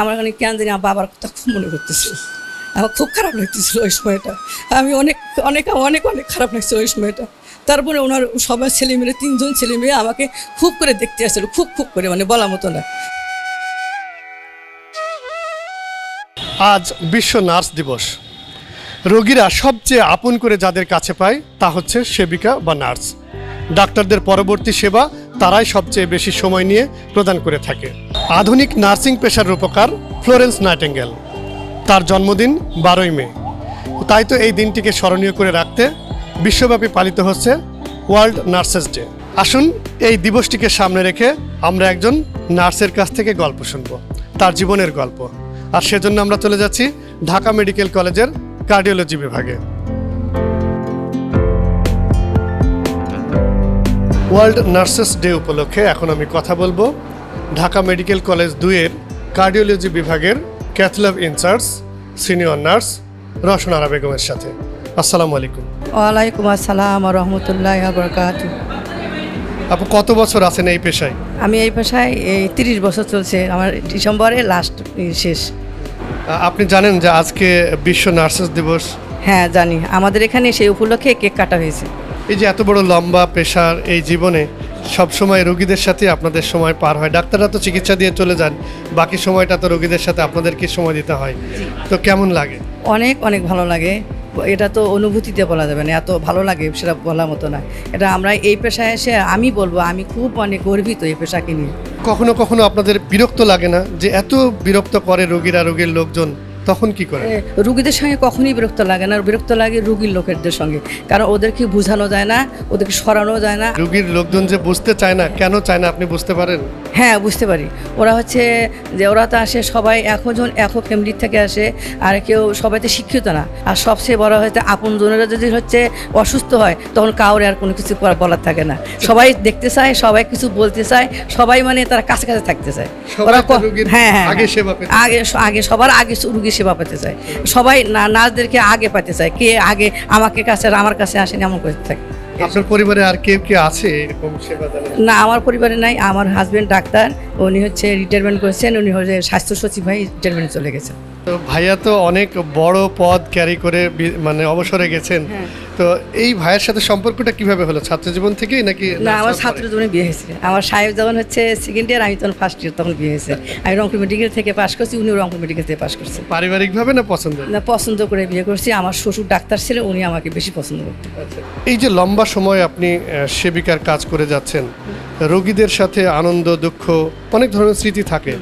আমার এখানে কেন জানি আমার বাবার কথা খুব মনে করতেছিল আমার খুব খারাপ লাগতেছিল ওই সময়টা। আমি অনেক অনেক অনেক অনেক খারাপ লাগছিল ওই সময়টা। তারপরে ওনার সবার ছেলে মেয়ে তিনজন ছেলে মেয়ে আমাকে খুব করে দেখতে আসছিল, খুব খুব করে মানে বলা মতো না। আজ বিশ্ব নার্স দিবস। রোগীরা সবচেয়ে আপন করে যাদের কাছে পায়, তা হচ্ছে সেবিকা বা নার্স। ডাক্তারদের পরবর্তী সেবা তারাই সবচেয়ে বেশি সময় নিয়ে প্রদান করে থাকে। আধুনিক নার্সিং পেশার রূপকার ফ্লোরেন্স নাইটেঙ্গেল। তার জন্মদিন বারোই মে। তাই তো এই দিনটিকে স্মরণীয় করে রাখতে বিশ্বব্যাপী পালিত হচ্ছে ওয়ার্ল্ড নার্সেস ডে। আসুন, এই দিবসটিকে সামনে রেখে আমরা একজন নার্সের কাছ থেকে গল্প শুনব, তার জীবনের গল্প। আর সেজন্য আমরা চলে যাচ্ছি ঢাকা মেডিকেল কলেজের কার্ডিওলজি বিভাগে। ওয়ার্ল্ড নার্সেস ডে উপলক্ষে এখন আমি কথা বলব ঢাকা মেডিকেল কলেজ দুইয়ের কার্ডিওলজি বিভাগের cath lab in charge senior nurse Roshanara বেগমের সাথে। আসসালামু আলাইকুম। ওয়ালাইকুম আসসালাম রহমতুল্লাহ বরকাত আপু কত বছর আছেন এই পেশায়? আমি এই পেশায় এই তিরিশ বছর চলছে আমার ডিসেম্বরে লাস্ট শেষ। আপনি জানেন যে আজকে বিশ্ব নার্সেস দিবস? হ্যাঁ জানি। আমাদের এখানে সেই উপলক্ষে কেক কাটা হয়েছে। এই যে এত বড় লম্বা পেশার এই জীবনে সব সময় রোগীদের সাথে আপনাদের সময় পার হয়। ডাক্তাররা তো চিকিৎসা দিয়ে চলে যান বাকি সময়টা তো রোগীদের সাথে আপনাদেরকে সময় দিতে হয়। তো কেমন লাগে? অনেক অনেক ভালো লাগে। এটা তো অনুভূতিতে বলা যাবে না এত ভালো লাগে সেটা বলার মতো না। এটা আমরা এই পেশায় এসে আমি বলব আমি খুব অনেক গর্বিত এই পেশাকে নিয়ে। কখনো কখনো আপনাদের বিরক্ত লাগে না যে এত বিরক্ত করে রোগীরা রোগীর লোকজন? তখন কি করে রুগীদের সঙ্গে কখনই বিরক্ত লাগে না বিরক্ত লাগে রুগীর লোকেদের সঙ্গে। কারণ ওদেরকে বোঝানো যায় না ওদেরকে সরানো যায় না। রুগীর লোকজন যে বুঝতে চায় না কেন চায় না আপনি বুঝতে পারেন? হ্যাঁ বুঝতে পারি। ওরা হচ্ছে যে ওরা তো আসে সবাই একজন এক ফ্যামিলির থেকে আসে আর কেউ সবাই তো শিক্ষিত না। আর সবচেয়ে বড় হয়তো আপন জনেরা যদি হচ্ছে অসুস্থ হয় তখন কাউরে আর কোনো কিছু বলার থাকে না। সবাই দেখতে চায় সবাই কিছু বলতে চায় সবাই মানে তারা কাছে কাছে থাকতে চায়। রোগীর হ্যাঁ হ্যাঁ আগে হ্যাঁ। সেবা আগে আগে সবার আগে রুগীর সেবা পেতে চায়। সবাই না নার্সদেরকে আগে পেতে চায় কে আগে আমাকে কাছে আর আমার কাছে আসেনি এমন করতে থাকে আপনার পরিবারে আর কেউ কি আছে এরকম সেবা না আমার পরিবারে নাই আমার হাজবেন্ড ডাক্তার উনি হচ্ছে রিটায়ারমেন্ট করেছেন উনি হচ্ছে স্বাস্থ্য সচিব হয়ে রিটায়ারমেন্ট চলে গেছেন। ভাইয়া তো অনেক বড় পদ ক্যারি করে মানে অবসরে গেছেন। হ্যাঁ। তো এই ভাইয়ের সাথে সম্পর্কটা কীভাবে হলো? ছাত্র জীবন থেকেই নাকি না আমার ছাত্র জীবনে বিয়ে হয়েছে। আমার সাহেব যখন হচ্ছে সেকেন্ড ইয়ার আমি তখন ফার্স্ট ইয়ার তখন বিয়ে হয়েছে। আমি রংপুর মেডিকেল থেকে পাশ করছি উনিও রংপুর মেডিকেল থেকে পাশ করছে। পরে? পারিবারিকভাবে না পছন্দ? না পছন্দ করে বিয়ে করছি। আমার শ্বশুর ডাক্তার ছিল উনি আমাকে বেশি পছন্দ করতেন। এই যে লম্বা সময় আপনি সেবিকার কাজ করে যাচ্ছেন রোগীদের সাথে আনন্দ দুঃখ অনেক ধরনের স্মৃতি থাকে।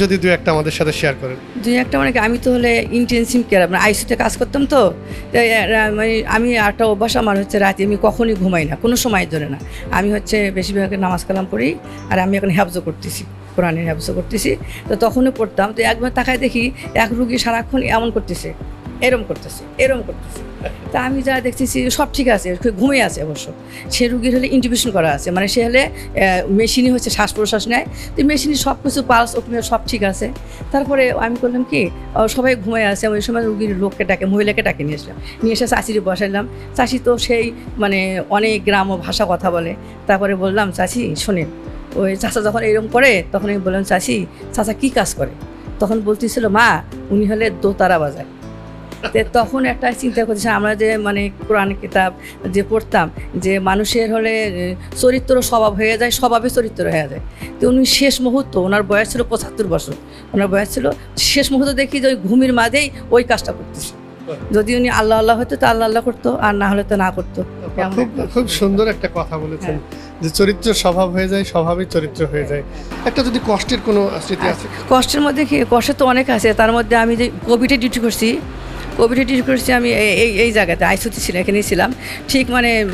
যদি দু একটা আমাদের সাথে শেয়ার করেন। দুই একটা মানে আমি তো হলে ইন্টেনসিভ কেয়ার মানে আইসিতে কাজ করতাম তো মানে আমি একটা অভ্যাস আমার হচ্ছে রাতে, আমি কখনই ঘুমাই না, কোনো সময় ধরে না। আমি হচ্ছে বেশিরভাগ নামাজ কালাম পড়ি, আর আমি এখন হ্যাবজো করতেছি, কোরআনের হ্যাবজো করতেছি। তো তখনও পড়তাম, তো একবার তাকায় দেখি, এক রুগী সারাক্ষণ এমন করতেছে এরম করতেছে এরম করতেছে। তা আমি যা দেখতেছি, সব ঠিক আছে ঘুমিয়ে আছে অবশ্য। সে রুগীর হলে ইন্টিবিউশন করা আছে মানে সে হলে মেশিনই হচ্ছে শ্বাস প্রশ্বাস নেয়। তো মেশিনই সব কিছু পালস ওখানে সব ঠিক আছে। তারপরে আমি করলাম কি সবাই ঘুমিয়ে আছে, ওই সময় রুগীর লোককে ডাকে, মহিলাকে ডাকে, নিয়ে আসলাম। নিয়ে এসে চাষিরে বসাইলাম। চাষি তো সেই মানে অনেক গ্রাম ও ভাষা কথা বলে। তারপরে বললাম চাষি শোনেন, ওই চাষা যখন এরকম করে, তখন আমি বললাম চাষি চাষা কী কাজ করে? তখন বলতেছিল, মা, উনি হলে দোতারা বাজায়। তে তখন একটা চিন্তা করতেছে আমরা যে মানে কোরআন কিতাব যে পড়তাম যে মানুষের হলে চরিত্র স্বভাব হয়ে যায় স্বভাবে চরিত্র হয়ে যায়। তো উনি শেষ মুহূর্ত ওনার বয়স ছিল পঁচাত্তর বছর ওনার বয়স ছিল শেষ মুহূর্ত দেখি যে ওই ঘুমির মাঝেই ওই কাজটা করতেছে। যদি উনি আল্লাহ আল্লাহ হতো তো আল্লাহ আল্লাহ করতো আর না হলে তো না করতো। খুব খুব সুন্দর একটা কথা বলেছেন যে চরিত্র স্বভাব হয়ে যায় স্বভাবই চরিত্র হয়ে যায়। একটা যদি কষ্টের কোনো স্মৃতি আছে? কষ্টের মধ্যে কি কষ্ট তো অনেক আছে তার মধ্যে আমি যে কোভিডে ডিউটি করছি কোভিডে করছি আমি এই- এই এই জায়গাতে আইসুতি ছিলাম এখানেই ছিলাম। ঠিক মানে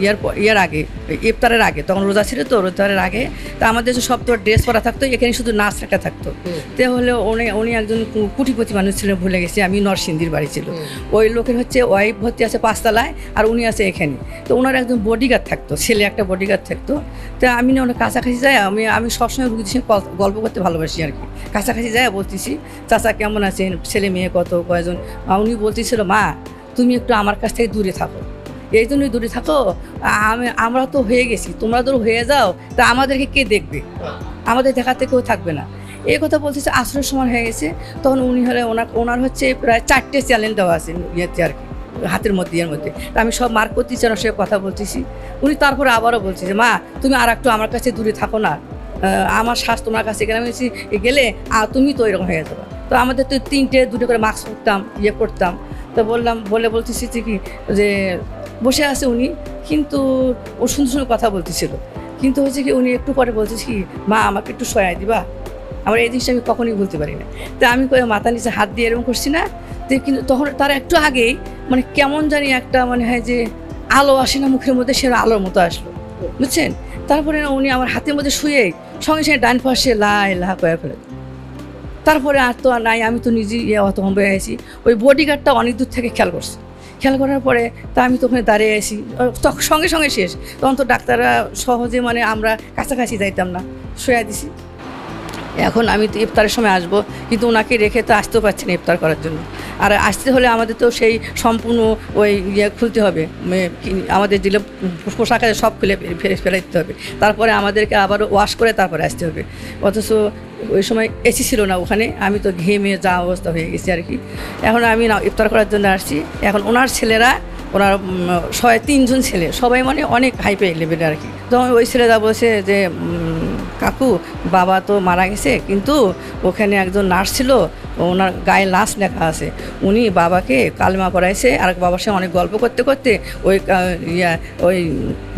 ইয়ার ইয়ার আগে ইফতারের আগে তখন রোজা ছিল তো রোজারের আগে। তা আমাদের সব তো ড্রেস পরা থাকতো এখানে শুধু নাচ একটা থাকতো। তে হলে উনি উনি একজন কুটিপতি মানুষ ছিলেন ভুলে গেছি আমি নরসিংদীর বাড়ি ছিল। ওই লোকের হচ্ছে ওয়াইফ ভর্তি আছে পাঁচতলায় আর উনি আছে এখানে। তো ওনার একজন বডিগার্ড থাকতো ছেলে একটা বডিগার্ড থাকতো। তো আমি না ওনার কাছাকাছি যাই আমি আমি সবসময় রুগীদের সঙ্গে গল- গল্প করতে ভালোবাসি আর কি। কাছাকাছি যাই বলতেছি চাচা কেমন আছেন? ছেলে মেয়ে কত কয়জন? উনি বলতেছিল, মা, তুমি একটু আমার কাছ থেকে দূরে থাকো। এই জন্যই দূরে থাকো। আমি, আমরা তো হয়ে গেছি, তোমরা তো হয়ে যাও, তা আমাদেরকে কে দেখবে? আমাদের দেখাতে কেউ থাকবে না। এই কথা বলতেছে আসরের সময় হয়ে গেছে। তখন উনি হলে ওনার ওনার হচ্ছে প্রায় চারটে চ্যালেঞ্জ দেওয়া আছে ইয়েতে আর কি, হাতের মধ্যে, ইয়ের মধ্যে। আমি সব মার্ক করতেছি ওনার সঙ্গে কথা বলতেছি। উনি তারপরে আবারও বলছে যে, মা, তুমি আর একটু আমার কাছে দূরে থাকো না। আমার শ্বাস তোমার কাছে গেলে আমি গেলে আর তুমি তো এরকম হয়ে যাবে। তো আমাদের তো তিনটে, দুটো করে মাস্ক পরতাম ইয়ে করতাম। তো বললাম, বলে বলতেছি কি? যে বসে আছে উনি, কিন্তু ও সুন্দর সুন্দর কথা বলতেছিল। কিন্তু হচ্ছে কি, উনি একটু পরে বলতেছি কি মা, আমাকে একটু সয়াই দিবা। আমার এই জিনিসটা আমি কখনোই বলতে পারি না। তা আমি কই মাথা নিচে হাত দিয়ে এরকম করছি না, তো কিন্তু তখন তার একটু আগেই মানে কেমন জানি একটা মানে হয় যে আলো আসে না মুখের মধ্যে, সে আলোর মতো আসলো। বুঝছেন? তারপরে না উনি আমার হাতের মধ্যে শুয়ে সঙ্গে সঙ্গে ডান পাশে লাই লাহা করে ফেলে। তারপরে আর তো আর নাই, আমি তো নিজেই ইয়ে অত হয়ে আছি ওই বডিগার্ডটা অনেক দূর থেকে খেয়াল করছে। খেয়াল করার পরে তা আমি তো ওখানে দাঁড়িয়ে আছি তখন সঙ্গে সঙ্গে শেষ। তখন তো ডাক্তাররা সহজে মানে আমরা কাছাকাছি যাইতাম না, শুয়ে দিছি। এখন আমি তো ইফতারের সময় আসব, কিন্তু ওনাকে রেখে তো আসতেও পারছি না ইফতার করার জন্য। আর আসতে হলে আমাদের তো সেই সম্পূর্ণ ওই ইয়ে খুলতে হবে আমাদের দিলে পোশাক সব খুলে ফেলে দিতে হবে। তারপরে আমাদেরকে আবারও ওয়াশ করে তারপরে আসতে হবে। অথচ ওই সময় এসি ছিল না ওখানে। আমি তো ঘেমে যা অবস্থা হয়ে গেছি আর কি। এখন আমি না ইফতার করার জন্য আসছি। এখন ওনার ছেলেরা, ওনার ছয় তিনজন ছেলে, সবাই মানে অনেক হাই হাইপে লেভেলের আর কি। তো ওই ছেলেরা বলছে যে কাকু, বাবা তো মারা গেছে, কিন্তু ওখানে একজন নার্স ছিল ওনার গায়ে লাশ লেখা আছে। উনি বাবাকে কালমা পড়াইছে আর বাবার সঙ্গে অনেক গল্প করতে করতে ওই ইয়া, ওই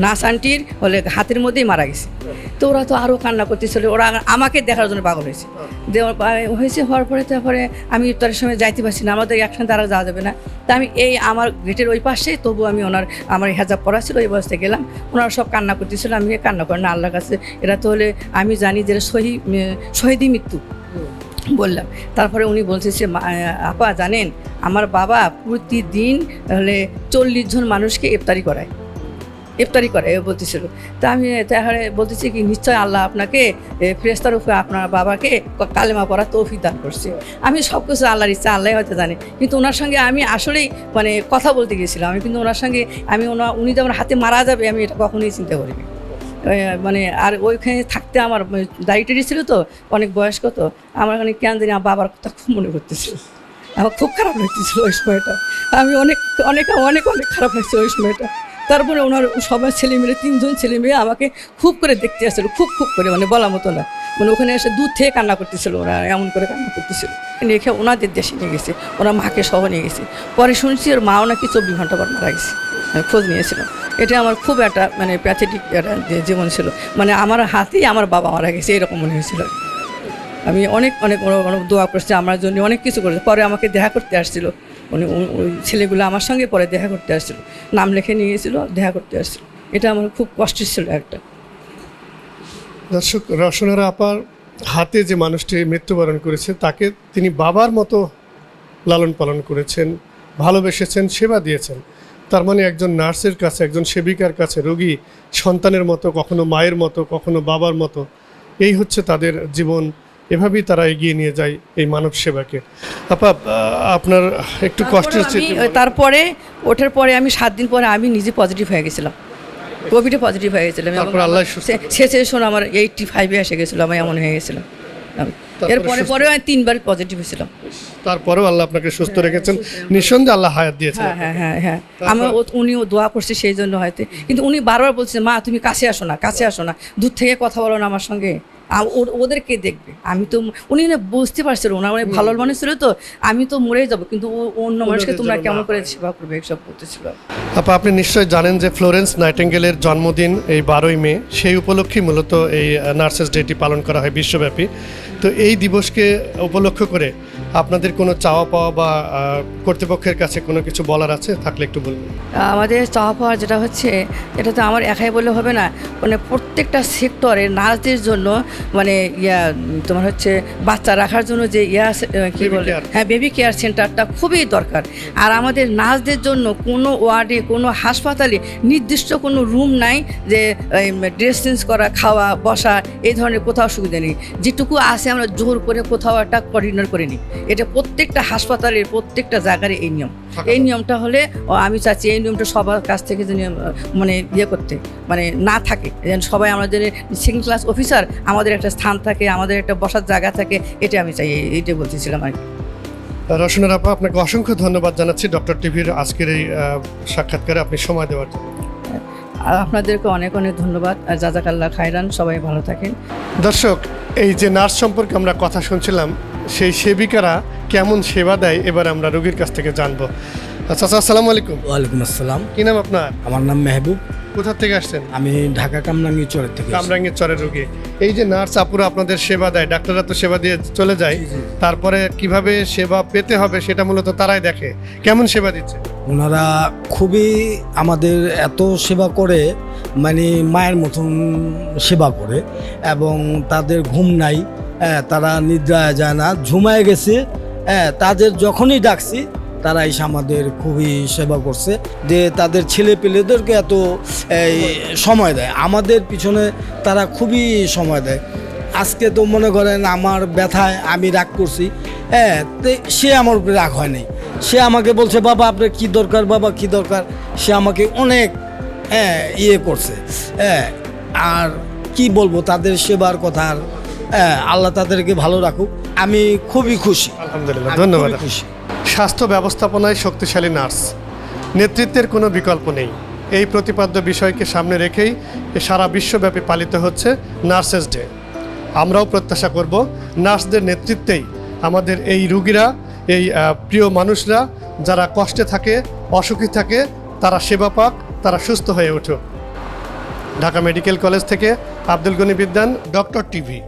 নার্স আন্টির হলে হাতের মধ্যেই মারা গেছে। তো ওরা তো আরও কান্না করতেছিল, ওরা আমাকে দেখার জন্য পাগল হয়েছে। হয়েছে, হওয়ার পরে তারপরে আমি ইফতারের সময় যাইতে পারছি না, আমাদের একসাথে তারা যাওয়া যাবে না। তা আমি এই আমার গেটের ওই পাশে, তবু আমি ওনার, আমার হেজাব পরা ছিল, ওই বয়সে গেলাম। ওনারা সব কান্না করতেছিল আমি কান্না করেন না, আল্লাহর কাছে। এরা তো হলে, আমি জানি যে শহীদ শহীদই মৃত্যু। বললাম। তারপরে উনি বলছে যে আপা জানেন আমার বাবা প্রতিদিন হলে চল্লিশ জন মানুষকে ইফতারি করায়। ইফতারি করে বলতেছিল। তা আমি তাহলে বলতেছি কি নিশ্চয় আল্লাহ আপনাকে এ, ফেরেশতার উপরে আপনার বাবাকে কালেমা পড়া তৌফিক দান করছে। আমি সব কিছু আল্লাহর ইচ্ছা আল্লাহ হয়তো জানে। কিন্তু ওনার সঙ্গে আমি আসলেই মানে কথা বলতে গিয়েছিলাম। আমি কিন্তু ওনার সঙ্গে আমি ওনার উনি যে আমার হাতে মারা যাবে আমি এটা কখনোই চিন্তা করিনি। মানে আর ওইখানে থাকতে আমার দাড়িটারি ছিল তো, অনেক বয়স্ক তো, আমার ওখানে কেন জানি আমার বাবার কথা খুব মনে করতেছিল আমার খুব খারাপ লাগতেছিল ওই সময়টা। আমি অনেক অনেক অনেক অনেক খারাপ লাগছে ওই সময়টা। তারপরে ওনার সবার ছেলে মেয়ে, তিনজন ছেলে মেয়ে আমাকে খুব করে দেখতে আসছিল, খুব খুব করে মানে বলা মতো না। মানে ওখানে এসে দূর থেকে কান্না করতেছিল ওরা, এমন করে কান্না করতেছিল। রেখে ওনাদের দেশে নিয়ে গেছে, ওরা মাকে সহ নিয়ে গেছে। পরে শুনছি ওর মাও নাকি চব্বিশ ঘণ্টা পর মারা গেছে। খোঁজ নিয়েছিলাম এটা আমার খুব একটা মানে প্যাথেটিক একটা জীবন ছিল। মানে আমার হাতেই আমার বাবা মারা গেছে, এরকম মনে হয়েছিল। আমি অনেক অনেক অনেক- দোয়া করছি, আমার জন্য অনেক কিছু করেছে। পরে আমাকে দেখা করতে আসছিল। উনি ওই ছেলেগুলো আমার সঙ্গে পরে দেখা করতে আসছিল। নাম লিখে নিয়ে গেছিল দেখা করতে আসছিল। এটা আমার খুব কষ্টের ছিল একটা। দর্শক, রসনারা আপার হাতে যে মানুষটি মৃত্যুবরণ করেছে, তাকে তিনি বাবার মতো লালন পালন করেছেন, ভালোবেসেছেন, সেবা দিয়েছেন। তার মানে একজন নার্সের কাছে একজন সেবিকার কাছে রোগী সন্তানের মতো কখনো মায়ের মতো কখনো বাবার মতো এই হচ্ছে তাদের জীবন। এভাবেই তারা এগিয়ে নিয়ে যায় এই মানব সেবাকে। আপা আপনার একটু কষ্ট বলুন। তারপরে ওঠার পরে আমি সাত দিন পরে আমি নিজে পজিটিভ হয়ে গেছিলাম। কোভিডে পজিটিভ হয়ে গেছিলাম তারপর আল্লাহ শেষে শোন আমার এইটটি ফাইভে এসে গেছিল আমি এমন হয়ে গেছিলাম এরপরে পরেও আমি তিনবার পজিটিভ হয়েছিলাম। তারপরেও আল্লাহ আপনাকে সুস্থ রেখেছেন। নিঃসন্দেহে আল্লাহ হায়াত দিয়েছেন হ্যাঁ হ্যাঁ হ্যাঁ আমি উনিও দোয়া করছে সেই জন্য হয়তো। কিন্তু উনি বারবার বলছেন মা তুমি কাছে আসো না কাছে আসো না। দূর থেকে কথা বলো না আমার সঙ্গে। ওদেরকে দেখবে? আমি তো উনি না বুঝতে পারছিল ওনার অনেক ভালো মানুষ ছিল তো আমি তো মরেই যাব কিন্তু ও অন্য মানুষকে তোমরা কেমন করে। সেবা করবে এসব করতেছিল। আপা আপনি নিশ্চয়ই জানেন যে ফ্লোরেন্স নাইটেঙ্গেলের জন্মদিন এই বারোই মে সেই উপলক্ষেই মূলত এই নার্সেস ডেটি পালন করা হয় বিশ্বব্যাপী। তো এই দিবসকে উপলক্ষ করে আপনাদের কোনো চাওয়া পাওয়া বা কর্তৃপক্ষের কাছে কোনো কিছু বলার আছে? থাকলে একটু বলবেন আমাদের চাওয়া পাওয়া যেটা হচ্ছে এটা তো আমার একাই বললে হবে না। মানে প্রত্যেকটা সেক্টরে নার্সদের জন্য মানে ইয়া তোমার হচ্ছে বাচ্চা রাখার জন্য যে ইয়া কি বলে? হ্যাঁ বেবি কেয়ার সেন্টারটা খুবই দরকার। আর আমাদের নার্সদের জন্য কোনো ওয়ার্ডে কোনো হাসপাতালে নির্দিষ্ট কোনো রুম নাই যে ড্রেস চেঞ্জ করা খাওয়া বসা এই ধরনের কোথাও সুবিধা নেই। যেটুকু আছে আমরা জোর করে কোথাও একটা কোঅর্ডিনেট করে নিই। এটা প্রত্যেকটা হাসপাতালের প্রত্যেকটা জায়গার এই নিয়ম। এই নিয়মটা হলে আমি চাচ্ছি এই নিয়মটা সবার কাছ থেকে যে মানে ইয়ে করতে মানে না থাকে। যেন সবাই আমাদের সেকেন্ড ক্লাস অফিসার আমাদের একটা স্থান থাকে আমাদের একটা বসার জায়গা থাকে এটা আমি চাই এই- এইটাই বলতেছিলাম আর কি। রসনের আপা আপনাকে অসংখ্য ধন্যবাদ জানাচ্ছি ডক্টর টিভির আজকের এই সাক্ষাৎকারে আপনি সময় দেওয়ার জন্য। আর আপনাদেরকে অনেক অনেক ধন্যবাদ। আর জাজাকাল্লা খায়রান সবাই ভালো থাকেন। দর্শক এই যে নার্স সম্পর্কে আমরা কথা শুনছিলাম সেই সেবিকারা কেমন সেবা দেয় এবার আমরা রোগীর কাছ থেকে জানব। আচ্ছা আচ্ছা আসসালামু আলাইকুম। ওয়ালাইকুম আসসালাম। কি নাম আপনার? আমার নাম মেহবুব। কোথা থেকে আসছেন? আমি ঢাকা কামরাঙ্গি চরের থেকে এসেছি। কামরাঙ্গের চরের রোগী। এই যে নার্স আপুরা আপনাদের সেবা দেয় ডাক্তাররা তো সেবা দিয়ে চলে যায় তারপরে কীভাবে সেবা পেতে হবে সেটা মূলত তারাই দেখে। কেমন সেবা দিচ্ছে? ওনারা খুবই আমাদের এত সেবা করে মানে মায়ের মতন সেবা করে এবং তাদের ঘুম নাই হ্যাঁ, তারা নিদ্রা যায় না ঝুমায় গেছে হ্যাঁ, তাদের যখনই ডাকছি তারা এসে আমাদের খুবই সেবা করছে। যে তাদের ছেলে পেলেদেরকে এত এই, সময় দেয়। আমাদের পিছনে তারা খুবই সময় দেয়। আজকে তো মনে করেন আমার ব্যথায় আমি রাগ করছি। হ্যাঁ সে আমার উপরে রাগ হয় নাই সে আমাকে বলছে বাবা আপনার কি দরকার? বাবা কি দরকার? সে আমাকে অনেক হ্যাঁ ইয়ে করছে। হ্যাঁ আর কি বলব তাদের সেবার কথা আর হ্যাঁ আল্লাহ তাদেরকে ভালো রাখুক। আমি খুবই খুশি। আলহামদুলিল্লাহ ধন্যবাদ। খুশি। স্বাস্থ্য ব্যবস্থাপনায় শক্তিশালী নার্স। নেতৃত্বের কোনো বিকল্প নেই। এই প্রতিপাদ্য বিষয়কে সামনে রেখেই সারা বিশ্বব্যাপী পালিত হচ্ছে নার্সেস ডে। আমরাও প্রত্যাশা করব নার্সদের নেতৃত্বেই আমাদের এই রুগীরা, এই প্রিয় মানুষরা যারা কষ্টে থাকে, অসুখী থাকে, তারা সেবা পাক, তারা সুস্থ হয়ে উঠুক। ঢাকা মেডিকেল কলেজ থেকে আব্দুল গনি বিদ্যান, ডক্টর টিভি।